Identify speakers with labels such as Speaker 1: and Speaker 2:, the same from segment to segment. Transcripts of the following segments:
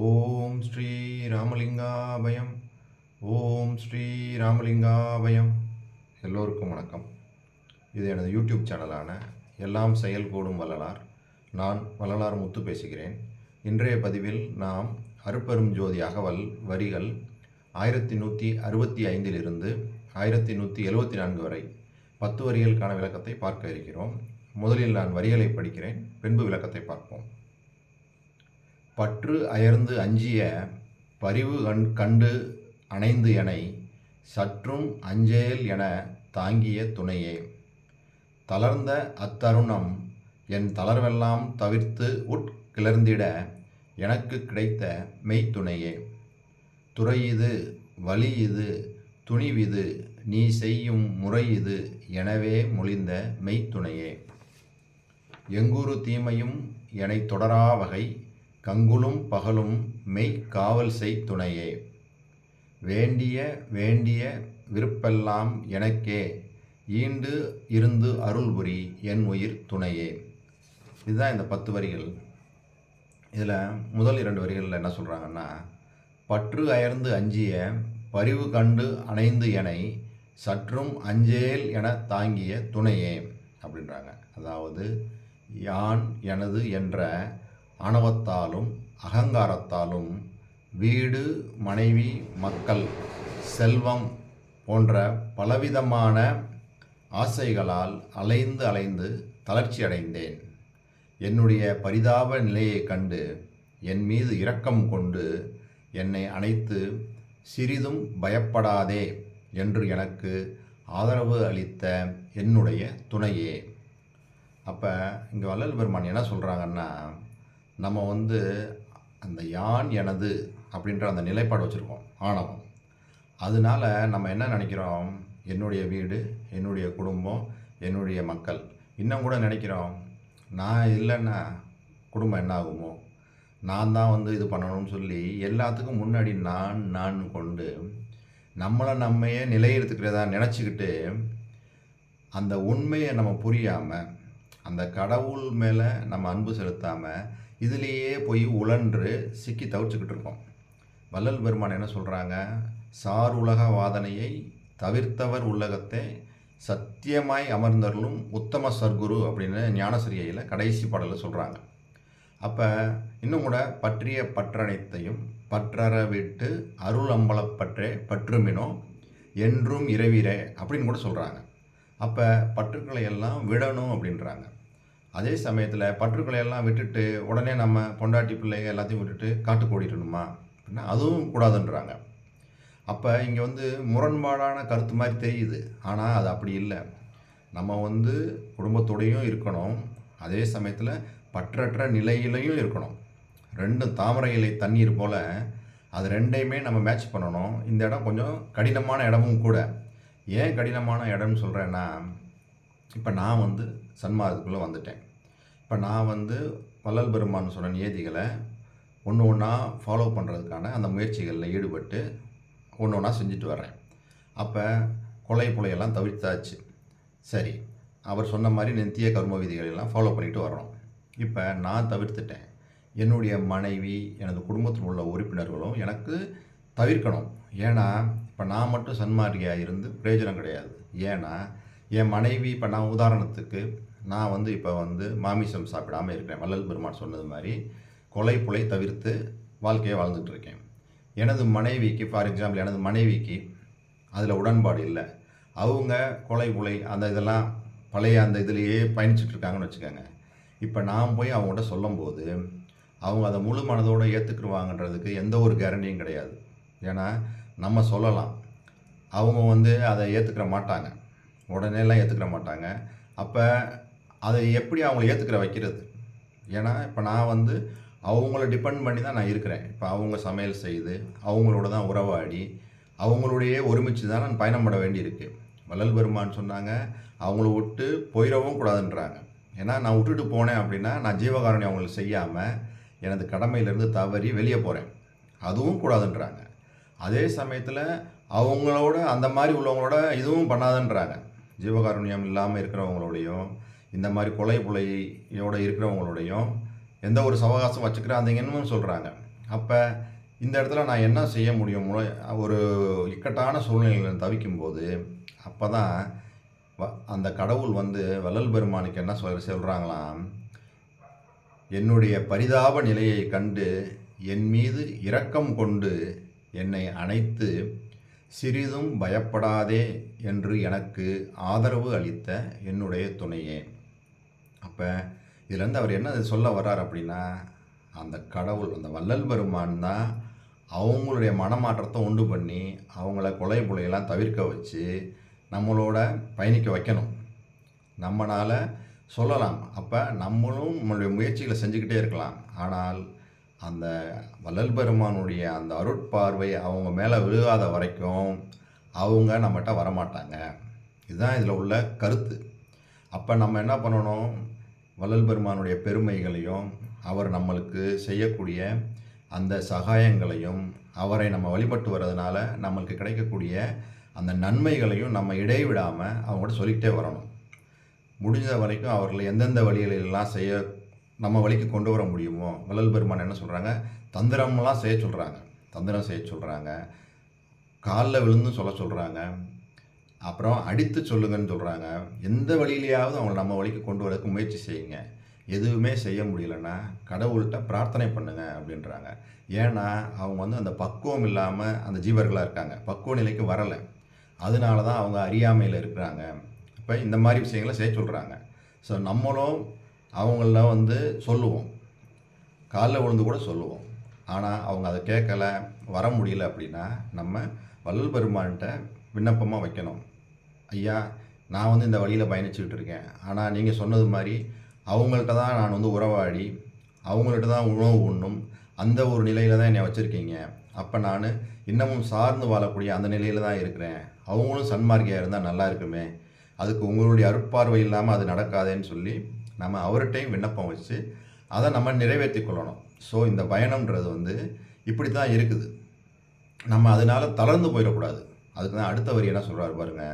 Speaker 1: ஓம் ஸ்ரீ ராமலிங்காபயம். ஓம் ஸ்ரீ ராமலிங்காபயம். எல்லோருக்கும் வணக்கம். இது எனது யூடியூப் சேனலான எல்லாம் செயல் கூடும் வள்ளலார். நான் வள்ளலார் முத்து பேசுகிறேன். இன்றைய பதிவில் நாம் அருப்பெரும் ஜோதி அகவல் வரிகள் ஆயிரத்தி நூற்றி அறுபத்தி ஐந்திலிருந்து ஆயிரத்தி நூற்றி எழுபத்தி நான்கு வரை பத்து வரிகளுக்கான விளக்கத்தை பார்க்க இருக்கிறோம். முதலில் நான் வரிகளை படிக்கிறேன் பின்பு விளக்கத்தை பார்ப்போம். பற்று அயர்ந்து அஞ்சிய பரிவு கண் கண்டு அணைந்து எனை சற்றும் அஞ்சேல் என தாங்கிய துணையே. தளர்ந்த அத்தருணம் என் தளர்வெல்லாம் தவிர்த்து உட்கிளர்ந்திட எனக்கு கிடைத்த மெய்த்துணையே துறை இது வழி இது துணிவிது நீ செய்யும் முறை இது எனவே மொழிந்த மெய்த்துணையே எங்குரு தீமையும் எனை தொடரா வகை கங்குலும் பகலும் மெய் காவல் செய் துணையே. வேண்டிய வேண்டிய விருப்பெல்லாம் எனக்கே. ஈண்டு இருந்து அருள் புரி என் உயிர் துணையே. இதுதான் இந்த பத்து வரிகள். இதில் முதல் இரண்டு வரிகளில் என்ன சொல்கிறாங்கன்னா பற்று அயர்ந்து அஞ்சிய பரிவு கண்டு அணைந்து எனை சற்றும் அஞ்சேல் என தாங்கிய துணையே அப்படின்றாங்க. அதாவது யான் எனது என்ற ஆணவத்தாலும் அகங்காரத்தாலும் வீடு மனைவி மக்கள் செல்வம் போன்ற பலவிதமான ஆசைகளால் அலைந்து அலைந்து தளர்ச்சி அடைந்தேன் என்னுடைய பரிதாப நிலையைக் கண்டு என் மீது இரக்கம் கொண்டு என்னை அணைத்து சிறிதும் பயப்படாதே என்று எனக்கு ஆதரவு அளித்த என்னுடைய துணையே. அப்போ இங்கே வள்ளல் பெருமான் என்ன சொல்கிறாங்கன்னா நம்ம வந்து அந்த யான் எனது அப்படின்ற அந்த நிலைப்பாடு வச்சுருக்கோம் ஆணவம். அதனால நம்ம என்ன நினைக்கிறோம்? என்னுடைய வீடு என்னுடைய குடும்பம் என்னுடைய மக்கள். இன்னும் கூட நினைக்கிறோம் நான் இல்லைன்னா குடும்பம் என்ன ஆகுமோ? நான் தான் வந்து இது பண்ணணும்னு சொல்லி எல்லாத்துக்கும் முன்னாடி நான் நான் கொண்டு நம்மளை நம்மையே நிலையிருத்துக்கிறதா நினச்சிக்கிட்டு அந்த உண்மையை நம்ம புரியாமல் அந்த கடவுள் மேலே நம்ம அன்பு செலுத்தாமல் இதுலேயே போய் உழன்று சிக்கி தவிச்சுக்கிட்டு இருக்கோம். வள்ளல் பெருமான் என்ன சொல்கிறாங்க சார் உலக வாதனையை தவிர்த்தவர் உள்ளகத்தை சத்தியமாய் அமர்ந்தருளும் உத்தம சர்க்குரு அப்படின்னு ஞானசிரியையில் கடைசி பாடலில் சொல்கிறாங்க அப்போ இன்னும் கூட பற்றிய பற்றனைத்தையும் பற்றற விட்டு அருள் அம்பலப்பற்றே பற்றுமினோ என்றும் இரவிரே அப்படின்னு கூட சொல்கிறாங்க அப்போ பற்றுக்களை எல்லாம் விடணும் அப்படின்றாங்க. அதே சமயத்தில் பற்றுக்களையெல்லாம் விட்டுட்டு உடனே நம்ம பொண்டாட்டி பிள்ளைங்க எல்லாத்தையும் விட்டுட்டு காட்டுக்கு ஓடிடணுமா? அப்படின்னா அதுவும் கூடாதுன்றாங்க. அப்போ இங்கே வந்து முரண்பாடான கருத்து மாதிரி தெரியுது. ஆனால் அது அப்படி இல்லை. நம்ம வந்து குடும்பத்தோடையும் இருக்கணும். அதே சமயத்தில் பற்றற்ற நிலையிலையும் இருக்கணும். ரெண்டு தாமரை இலை தண்ணீர் போல் அது ரெண்டையுமே நம்ம மேட்ச் பண்ணணும். இந்த இடம் கொஞ்சம் கடினமான இடமும் கூட. ஏன் கடினமான இடம்னு சொல்கிறேன்னா இப்போ நான் வந்து சன்மார்க்கத்துக்குள்ளே வந்துட்டேன். இப்போ நான் வந்து வள்ளல் பெருமான் சொன்ன நியதிகளை ஒன்று ஒன்றா ஃபாலோ பண்ணுறதுக்கான அந்த முயற்சிகளில் ஈடுபட்டு ஒன்று ஒன்றா செஞ்சுட்டு வர்றேன். அப்போ கொலை புலையெல்லாம் தவிர்த்தாச்சு. சரி அவர் சொன்ன மாதிரி நித்திய கர்ம விதிகளெல்லாம் ஃபாலோ பண்ணிட்டு வர்றோம் இப்போ நான் தவிர்த்துட்டேன். என்னுடைய மனைவி எனது குடும்பத்தில் உள்ள உறுப்பினர்களும் எனக்கு தவிர்க்கணும். ஏன்னா இப்போ நான் மட்டும் சன்மார்க்கியாக இருந்து பிரயோஜனம் கிடையாது. ஏன்னா என் மனைவி இப்போ நான் உதாரணத்துக்கு நான் வந்து இப்போ வந்து மாமிசம் சாப்பிடாமல் இருக்கிறேன். வள்ளல் பெருமான் சொன்னது மாதிரி கொலை புலை தவிர்த்து வாழ்க்கையை வாழ்ந்துட்டு இருக்கேன் எனது மனைவிக்கு ஃபார் எக்ஸாம்பிள் எனது மனைவிக்கு அதில் உடன்பாடு இல்லை. அவங்க கொலை புலை அந்த இதெல்லாம் பழைய அந்த இதுலேயே பயணிச்சிட்ருக்காங்கன்னு வச்சுக்கோங்க. இப்போ நான் போய் அவங்கள்ட்ட சொல்லும்போது அவங்க அதை முழு மனதோடு ஏற்றுக்குருவாங்கன்றதுக்கு எந்த ஒரு கேரண்டியும் கிடையாது. ஏன்னா நம்ம சொல்லலாம். அவங்க வந்து அதை ஏற்றுக்கிற மாட்டாங்க. உடனேலாம் ஏற்றுக்கிற மாட்டாங்க. அப்போ அதை எப்படி அவங்கள ஏற்றுக்கிற வைக்கிறது? ஏன்னா இப்போ நான் வந்து அவங்கள டிபெண்ட் பண்ணி தான் நான் இருக்கிறேன். இப்போ அவங்க சமையல் செய்து அவங்களோட தான் உறவாடி அவங்களுடைய ஒருமிச்சு தான் நான் பயணம் பட வேண்டியிருக்கு. வள்ளல் பெருமான் சொன்னாங்க அவங்கள விட்டு போயிடவும் கூடாதுன்றாங்க. ஏன்னா நான் விட்டுட்டு போனேன் அப்படின்னா நான் ஜீவகாரணி அவங்களுக்கு செய்யாமல் எனது கடமையிலேருந்து தவறி வெளியே போகிறேன் அதுவும் கூடாதுன்றாங்க. அதே சமயத்தில் அவங்களோட அந்த மாதிரி உள்ளவங்களோட இதுவும் பண்ணாதன்றாங்க. ஜீவகாருண்யம் இல்லாமல் இருக்கிறவங்களோடையும் இந்த மாதிரி கொலை புலையோட இருக்கிறவங்களோடையும் எந்த ஒரு சவகாசம் வச்சுக்கிறாதீங்கன்னு சொல்கிறாங்க அப்போ இந்த இடத்துல நான் என்ன செய்ய முடியும்? ஒரு இக்கட்டான சூழ்நிலையில் தவிக்கும்போது அப்போ தான் வ- அந்த கடவுள் வந்து வள்ளல் பெருமானுக்கு என்ன சொல் சொல்கிறாங்களாம் என்னுடைய பரிதாப நிலையை கண்டு என் மீது இரக்கம் கொண்டு என்னை அணைத்து சிறிதும் பயப்படாதே என்று எனக்கு ஆதரவு அளித்த என்னுடைய துணையே. அப்போ இதுலேருந்து அவர் என்ன சொல்ல வர்றார் அப்படின்னா அந்த கடவுள் அந்த வள்ளல் பெருமான் தான் அவங்களுடைய மனமாற்றத்தை உண்டு பண்ணி அவங்கள கொலை புலையெல்லாம் தவிர்க்க வச்சு நம்மளோட பயணிக்க வைக்கணும். நம்மளால் சொல்லலாம். அப்போ நம்மளும் நம்மளுடைய முயற்சிகளை செஞ்சுக்கிட்டே இருக்கலாம். ஆனால் அந்த வள்ளல் பெருமானுடைய அந்த அருட்பார்வை அவங்க மேலே விழுகாத வரைக்கும் அவங்க நம்மகிட்ட வரமாட்டாங்க. இதுதான் இதில் உள்ள கருத்து. அப்போ நம்ம என்ன பண்ணணும்? வள்ளல் பெருமானுடைய பெருமைகளையும் அவர் நம்மளுக்கு செய்யக்கூடிய அந்த சகாயங்களையும் அவரை நம்ம வழிபட்டு வர்றதுனால நம்மளுக்கு கிடைக்கக்கூடிய அந்த நன்மைகளையும் நம்ம இடைவிடாமல் அவங்கள்ட்ட சொல்லிக்கிட்டே வரணும். முடிஞ்ச வரைக்கும் அவர்களை எந்தெந்த வழிகளெல்லாம் செய்ய நம்ம வழிக்கு கொண்டு வர முடியுமோ? வள்ளல் பெருமான் என்ன சொல்கிறாங்க தந்திரம்லாம் செய்ய சொல்கிறாங்க தந்திரம் செய்ய சொல்கிறாங்க காலில் விழுந்து சொல்ல சொல்கிறாங்க அப்புறம் அடித்து சொல்லுங்கன்னு சொல்கிறாங்க எந்த வழியிலையாவது அவங்கள நம்ம வழிக்கு கொண்டு வரதுக்கு முயற்சி செய்யுங்க. எதுவுமே செய்ய முடியலன்னா கடவுள்கிட்ட பிரார்த்தனை பண்ணுங்க அப்படின்றாங்க. ஏன்னா அவங்க வந்து அந்த பக்குவம் இல்லாமல் அந்த ஜீவர்களாக இருக்காங்க. பக்குவ நிலைக்கு வரலை. அதனால தான் அவங்க அறியாமையில் இருக்கிறாங்க. இப்போ இந்த மாதிரி விஷயங்களை செய்ய சொல்கிறாங்க ஸோ நம்மளும் அவங்களாம் வந்து சொல்லுவோம். காலில் விழுந்து கூட சொல்லுவோம். ஆனால் அவங்க அதை கேட்கலை வர முடியல அப்படின்னா நம்ம வள்ளல் பெருமான்கிட்ட விண்ணப்பமாக வைக்கணும். ஐயா நான் வந்து இந்த வழியில் பயணிச்சுக்கிட்டு இருக்கேன். ஆனால் நீங்கள் சொன்னது மாதிரி அவங்கள்ட்ட தான் நான் வந்து உறவாடி அவங்கள்ட்ட தான் உணவு உண்ணும். அந்த ஒரு நிலையில் தான் என்னை வச்சுருக்கீங்க. அப்போ நான் இன்னமும் சார்ந்து வாழக்கூடிய அந்த நிலையில் தான் இருக்கிறேன். அவங்களும் சன்மார்க்கியாக இருந்தால் நல்லா இருக்குமே. அதுக்கு உங்களுடைய அருட்பார்வை இல்லாமல் அது நடக்காதேன்னு சொல்லி நம்ம அவர்கிட்டையும் விண்ணப்பம் வச்சு அதை நம்ம நிறைவேற்றி கொள்ளணும். ஸோ இந்த பயணம்ன்றது வந்து இப்படி தான் இருக்குது. நம்ம அதனால தளர்ந்து போயிடக்கூடாது. அதுக்கு தான் அடுத்த வரி என்ன சொல்கிறாரு பாருங்க.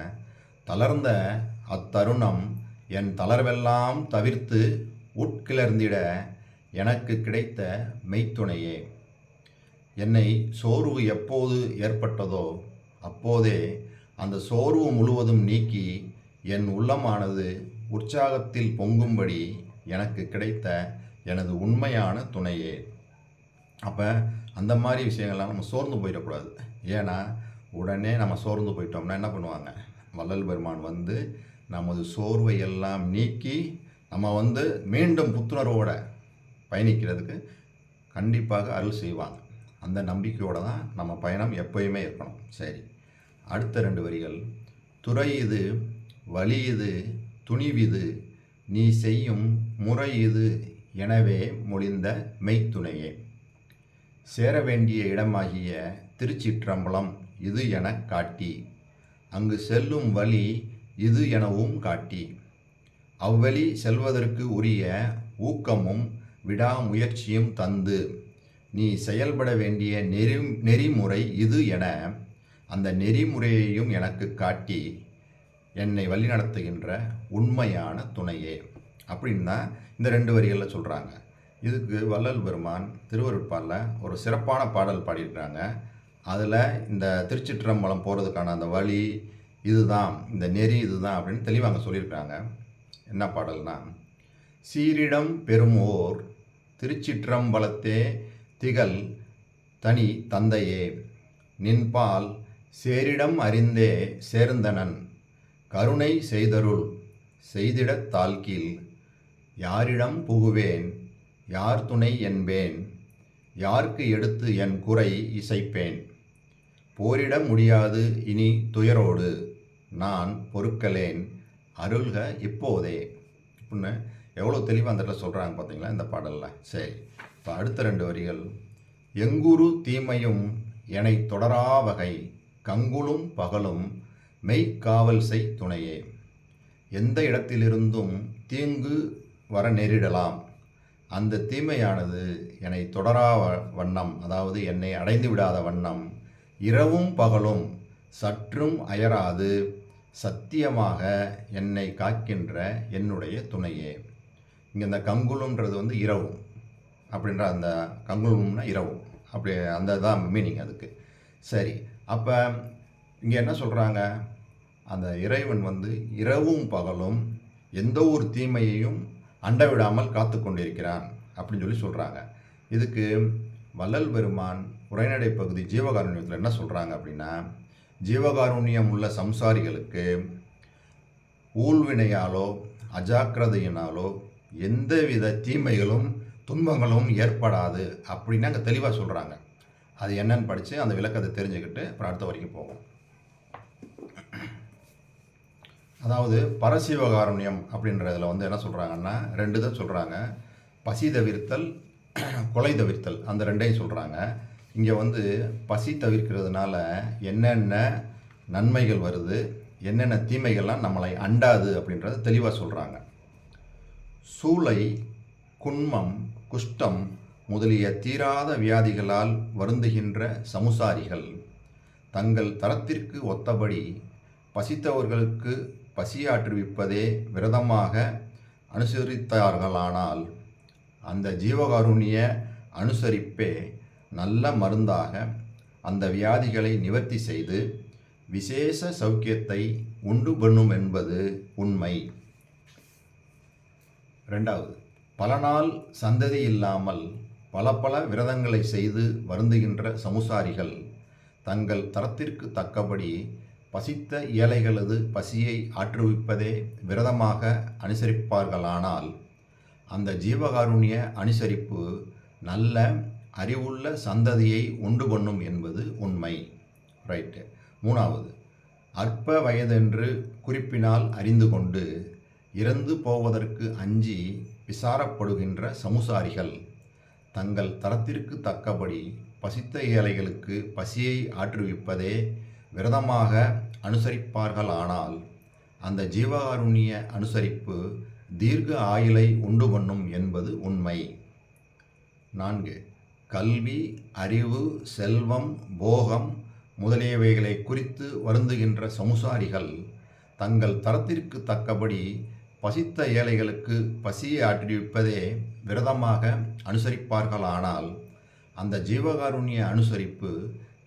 Speaker 1: தளர்ந்த அத்தருணம் என் தளர்வெல்லாம் தவிர்த்து உட்கிளர்ந்திட எனக்கு கிடைத்த மெய்த்துணையே. என்னை சோர்வு எப்போது ஏற்பட்டதோ அப்போதே அந்த சோர்வு முழுவதும் நீக்கி என் உள்ளமானது உற்சாகத்தில் பொங்கும்படி எனக்கு கிடைத்த எனது உண்மையான துணையே. அப்போ அந்த மாதிரி விஷயங்கள்லாம் நம்ம சோர்ந்து போயிடக்கூடாது. ஏன்னா உடனே நம்ம சோர்ந்து போயிட்டோம்னா என்ன பண்ணுவாங்க? வள்ளல் பெருமான் வந்து நமது சோர்வை எல்லாம் நீக்கி நம்ம வந்து மீண்டும் புத்துணர்வோட பயணிக்கிறதுக்கு கண்டிப்பாக அருள் செய்வாங்க. அந்த நம்பிக்கையோடு தான் நம்ம பயணம் எப்பயுமே இருக்கணும். சரி. அடுத்த ரெண்டு வரிகள். துறை இது வழி இது துணிவிது நீ செய்யும் முறை இது எனவே மொழிந்த மெய்த்துணையே. சேர வேண்டிய இடமாகிய திருச்சிற்றம்பலம் இது எனக் காட்டி அங்கு செல்லும் வழி இது எனவும் காட்டி. அவ்வழி செல்வதற்கு உரிய ஊக்கமும் விடாமுயற்சியும் தந்து நீ செயல்பட வேண்டிய நெறி நெறிமுறை இது என அந்த நெறிமுறையையும் எனக்கு காட்டி என்னை வழிநடத்துகின்ற உண்மையான துணையே. அப்படின்னு தான் இந்த ரெண்டு வரிகளில் சொல்கிறாங்க இதுக்கு வள்ளல் பெருமான் திருவருட்பாலில் ஒரு சிறப்பான பாடல் பாடியிருக்கிறாங்க. அதில் இந்த திருச்சிற்றம்பலம் போகிறதுக்கான அந்த வழி இதுதான் இந்த நெறி இதுதான் அப்படின்னு தெளிவாங்க சொல்லியிருக்காங்க என்ன பாடல்னா சீரிடம் பெருமோர் திருச்சிற்றம்பலத்தே திகழ் தனி தந்தையே. நின்பால் சேரிடம் அறிந்தே சேர்ந்தனன். கருணை செய்தருள் செய்திடத் தால்கில் யாரிடம் புகுவேன் யார் துணை என்பேன் யார்க்கு எடுத்து என் குறை இசைப்பேன். போரிட முடியாது இனி துயரோடு நான் பொறுக்கலேன் அருள்க இப்போதே. அப்படின்னு எவ்வளோ தெளிவாக அந்த இடத்துல சொல்கிறாங்க பார்த்தீங்களா இந்த பாடலில். சரி இப்போ அடுத்த ரெண்டு வரிகள். எங்குரு தீமையும் எனை தொடரா வகை கங்குலும் பகலும் மெய்க்காவல் செய் துணையே. எந்த இடத்திலிருந்தும் தீங்கு வர நேரிடலாம். அந்த தீமையானது என்னை தொடரா வண்ணம் அதாவது என்னை அடைந்து விடாத வண்ணம். இரவும் பகலும் சற்றும் அயராது சத்தியமாக என்னை காக்கின்ற என்னுடைய துணையே. இங்கே இந்த கங்குலுன்றது வந்து இரவும் அப்படின்ற அந்த கங்குலும்னா இரவும் அப்படி அந்த தான் மீனிங் அதுக்கு. சரி அப்போ இங்கே என்ன சொல்கிறாங்க அந்த இறைவன் வந்து இரவும் பகலும் எந்த ஒரு தீமையையும் அண்ட விடாமல் காத்து கொண்டிருக்கிறான் அப்படின்னு சொல்லி சொல்கிறாங்க இதுக்கு வள்ளல் பெருமான் உரைநடை பகுதி ஜீவகாருண்யத்தில் என்ன சொல்கிறாங்க அப்படின்னா ஜீவகாருண்யம் உள்ள சம்சாரிகளுக்கு ஊழ்வினையாலோ அஜாக்கிரதையினாலோ எந்தவித தீமைகளும் துன்பங்களும் ஏற்படாது அப்படின்னு அங்கே தெளிவாக சொல்கிறாங்க அது என்னன்னு படித்து அந்த விளக்கத்தை தெரிஞ்சுக்கிட்டு அப்புறம் அடுத்த வரைக்கும் போவோம். அதாவது பரசிவகாருண்யம் அப்படின்றதுல வந்து என்ன சொல்கிறாங்கன்னா ரெண்டு தான் சொல்கிறாங்க பசி தவிர்த்தல் கொலை தவிர்த்தல் அந்த ரெண்டையும் சொல்கிறாங்க இங்கே வந்து பசி தவிர்க்கிறதுனால என்னென்ன நன்மைகள் வருது என்னென்ன தீமைகள்லாம் நம்மளை அண்டாது அப்படின்றத தெளிவாக சொல்கிறாங்க சூளை குன்மம் குஷ்டம் முதலிய தீராத வியாதிகளால் வருந்துகின்ற சமுசாரிகள் தங்கள் தரத்திற்கு ஒத்தபடி பசித்தவர்களுக்கு பசியாற்றுவிப்பதே விரதமாக அனுசரித்தார்களானால் அந்த ஜீவகாருண்ய அனுசரிப்பே நல்ல மருந்தாக அந்த வியாதிகளை நிவர்த்தி செய்து விசேஷ சௌக்கியத்தை உண்டு பண்ணும் என்பது உண்மை. ரெண்டாவது பல நாள் சந்ததி இல்லாமல் பல பல விரதங்களை செய்து வருந்துகின்ற சமுசாரிகள் தங்கள் தரத்திற்கு தக்கபடி பசித்த ஏழைகளது பசியை ஆற்றுவிப்பதே விரதமாக அனுசரிப்பார்களானால் அந்த ஜீவகாருண்ய அனுசரிப்பு நல்ல அறிவுள்ள சந்ததியை உண்டு பண்ணும் என்பது உண்மை. ரைட்டு மூணாவது அற்ப வயதென்று குறிப்பினால் அறிந்து கொண்டு இறந்து போவதற்கு அஞ்சி விசாரப்படுகின்ற சமுசாரிகள் தங்கள் தரத்திற்கு தக்கபடி பசித்த ஏழைகளுக்கு பசியை ஆற்றுவிப்பதே விரதமாக அனுசரிப்பார்களானால் அந்த ஜீவகாருண்ய அனுசரிப்பு தீர்க்க ஆயுளை உண்டு பண்ணும் என்பது உண்மை. நான்கு கல்வி அறிவு செல்வம் போகம் முதலியவைகளை குறித்து வருந்துகின்ற சமுசாரிகள் தங்கள் தரத்திற்கு தக்கபடி பசித்த ஏழைகளுக்கு பசியை ஆற்றிவிப்பதே விரதமாக அனுசரிப்பார்களானால் அந்த ஜீவகாருண்ய அனுசரிப்பு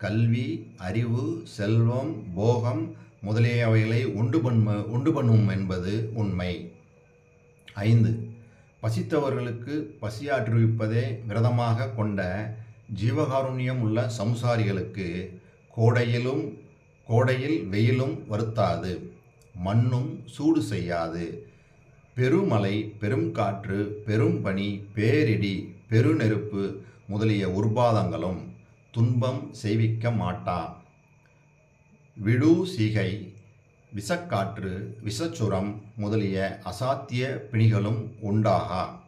Speaker 1: கல்வி அறிவு செல்வம் போகம் முதலியவைகளை உண்டு பண்ண உண்டு பண்ணும் என்பது உண்மை. ஐந்து பசித்தவர்களுக்கு பசியாற்றுவிப்பதே விரதமாக கொண்ட ஜீவகாருண்யம் உள்ள சம்சாரிகளுக்கு கோடையிலும் கோடையில் வெயிலும் வருத்தாது மண்ணும் சூடு செய்யாது. பெருமழை பெரும் காற்று பெரும் பனி பேரிடி பெருநெருப்பு முதலிய உர்பாதங்களும் துன்பம் செய்விக்க மாட்டா. விடு சீகை விஷக்காற்று விஷச்சுரம் முதலிய அசாத்திய பிணிகளும் உண்டாகா.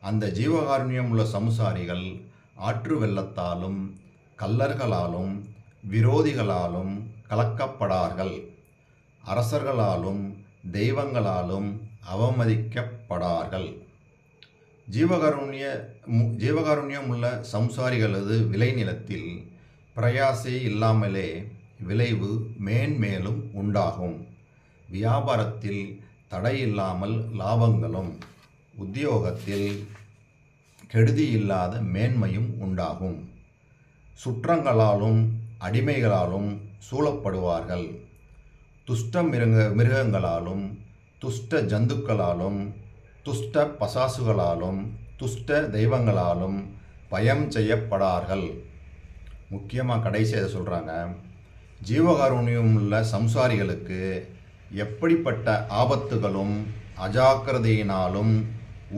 Speaker 1: அந்த ஜீவகாருண்யம் உள்ள சமுசாரிகள் ஆற்று வெள்ளத்தாலும் கல்லர்களாலும் விரோதிகளாலும் கலக்கப்படார்கள். அரசர்களாலும் தெய்வங்களாலும் அவமதிக்கப்படார்கள். ஜீவகாருண்ய ஜீவகாருண்யம் உள்ள சம்சாரிகளது விளைநிலத்தில் பிரயாசை இல்லாமலே விளைவு மேன்மேலும் உண்டாகும். வியாபாரத்தில் தடையில்லாமல் லாபங்களும் உத்தியோகத்தில் கெடுதி இல்லாத மேன்மையும் உண்டாகும். சுற்றங்களாலும் அடிமைகளாலும் சூழப்படுவார்கள். துஷ்ட மிருக மிருகங்களாலும் துஷ்ட ஜந்துக்களாலும் துஷ்ட பசாசுகளாலும் துஷ்ட தெய்வங்களாலும் பயம் செய்யப்படார்கள். முக்கியமாக கடைசி அதை சொல்கிறாங்க ஜீவகாருண்யம் உள்ள சம்சாரிகளுக்கு எப்படிப்பட்ட ஆபத்துகளும் அஜாக்கிரதையினாலும்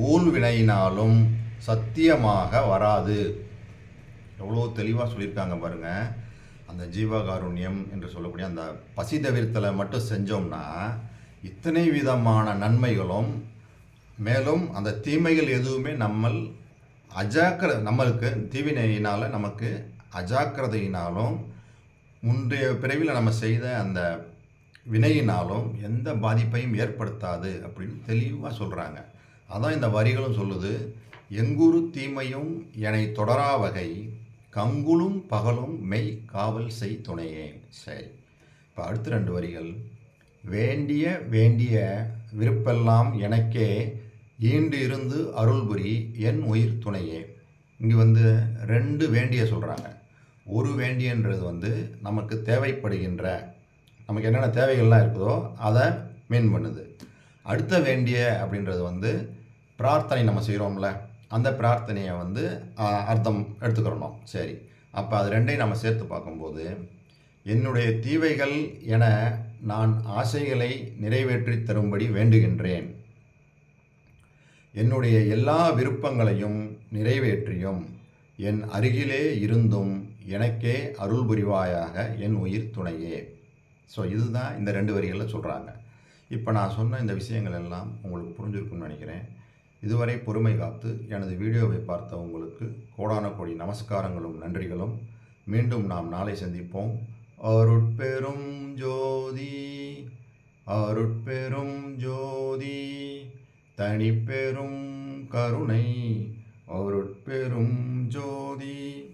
Speaker 1: ஊழ்வினையினாலும் சத்தியமாக வராது. எவ்வளோ தெளிவாக சொல்லியிருக்காங்க பாருங்கள் அந்த ஜீவகாருண்யம் என்று சொல்லக்கூடிய அந்த பசி தவிர்த்தலை மட்டும் செஞ்சோம்னா இத்தனை விதமான நன்மைகளும் மேலும் அந்த தீமைகள் எதுவுமே நம்மள் அஜாக்கிர நம்மளுக்கு தீவினையினால் நமக்கு அஜாக்கிரதையினாலும் முந்தைய பிறவியில் நம்ம செய்த அந்த வினையினாலும் எந்த பாதிப்பையும் ஏற்படுத்தாது அப்படின்னு தெளிவாக சொல்கிறாங்க அதான் இந்த வரிகளும் சொல்லுது எங்குரு தீமையும் என்னை தொடரா வகை கங்குலும் பகலும் மெய் காவல் செய் துணையே. சரி இப்போ அடுத்த ரெண்டு வரிகள் வேண்டிய வேண்டிய விருப்பெல்லாம் எனக்கே ஈண்டு இருந்து அருள்புரி என் உயிர் துணையே. இங்கே வந்து ரெண்டு வேண்டிய சொல்கிறாங்க ஒரு வேண்டியன்றது வந்து நமக்கு தேவைப்படுகின்ற நமக்கு என்னென்ன தேவைகள்லாம் இருக்குதோ அதை மீன் பண்ணுது. அடுத்த வேண்டிய அப்படின்றது வந்து பிரார்த்தனை நம்ம செய்கிறோம்ல அந்த பிரார்த்தனையை வந்து அர்த்தம் எடுத்துக்கிறணும். சரி அப்போ அது ரெண்டையும் நம்ம சேர்த்து பார்க்கும்போது என்னுடைய தீவைகள் என நான் ஆசைகளை நிறைவேற்றி தரும்படி வேண்டுகின்றேன். என்னுடைய எல்லா விருப்பங்களையும் நிறைவேற்றியும் என் அருகிலே இருந்தும் எனக்கே அருள் புரிவாயாக என் உயிர் துணையே. ஸோ இதுதான் இந்த ரெண்டு வரிகளில் சொல்கிறாங்க இப்போ நான் சொன்ன இந்த விஷயங்கள் எல்லாம் உங்களுக்கு புரிஞ்சிருக்கும்னு நினைக்கிறேன். இதுவரை பொறுமை காத்து எனது வீடியோவை பார்த்த உங்களுக்கு கோடான கோடி நமஸ்காரங்களும் நன்றிகளும். மீண்டும் நாம் நாளை சந்திப்போம். அருட்பெரும் ஜோதி அருட்பெரும் ஜோதி. தனிப்பெரும் கருணை அவருட்பெரும் ஜோதி.